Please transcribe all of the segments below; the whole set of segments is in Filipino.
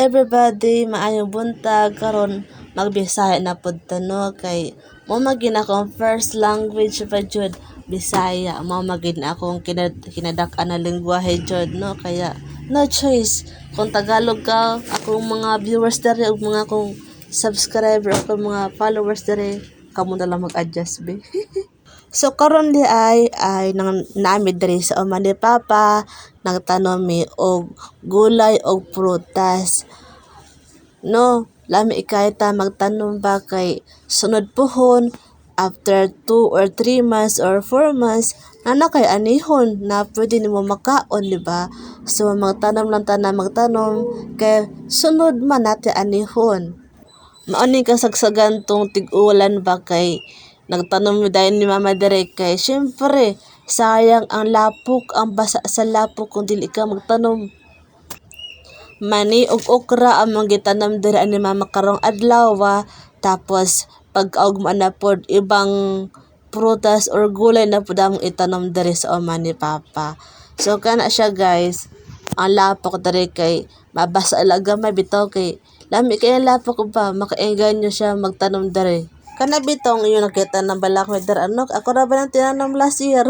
everybody, maayong buntag. Karon magbisaya na pud ta no? Kay mo magin akong first language pa jud. Bisaya. Mo magin akong kinad kinadak-an na lengguwahe jud no? Kaya no choice. Kung Tagalog ka akong mga viewers dere ug mga akong subscriber akong mga followers dere kamo na lang mag-adjust be So karon di ay ay nang naami diri sa uma ni Papa nagtanom mi og gulay og prutas. No, lami ikay ta magtanom ba kay sunod pohon after 2 or 3 months or 4 months na kay anihon na pwede nimo makaon di ba? So magtanom lang ta na magtanom kay sunod man natin anihon. Mao ni kasagsagan tong tig-ulan ba kay nagtanom mi dayon ni Mama Direk kay syempre sayang ang lapok ang basa sa lapok kung dili ka magtanom mani og okra ang mga gitanam diri ani Mama karong adlaw tapos pag-augma na pod ibang prutas or gulay na pud among itanom diri sa uma ni Papa. So kana siya guys ang lapok diri kay mabasa lang gamay bitaw kay lami kay lapok ba? Makaengganyo siya magtanom diri Kana bitong iyo nakita ng balak weather ano ako ra ba nang tinanom last year.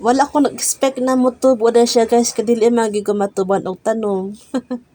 Wala ko nag-expect na mutubo na siya guys kadili magi ko matuban og tanom.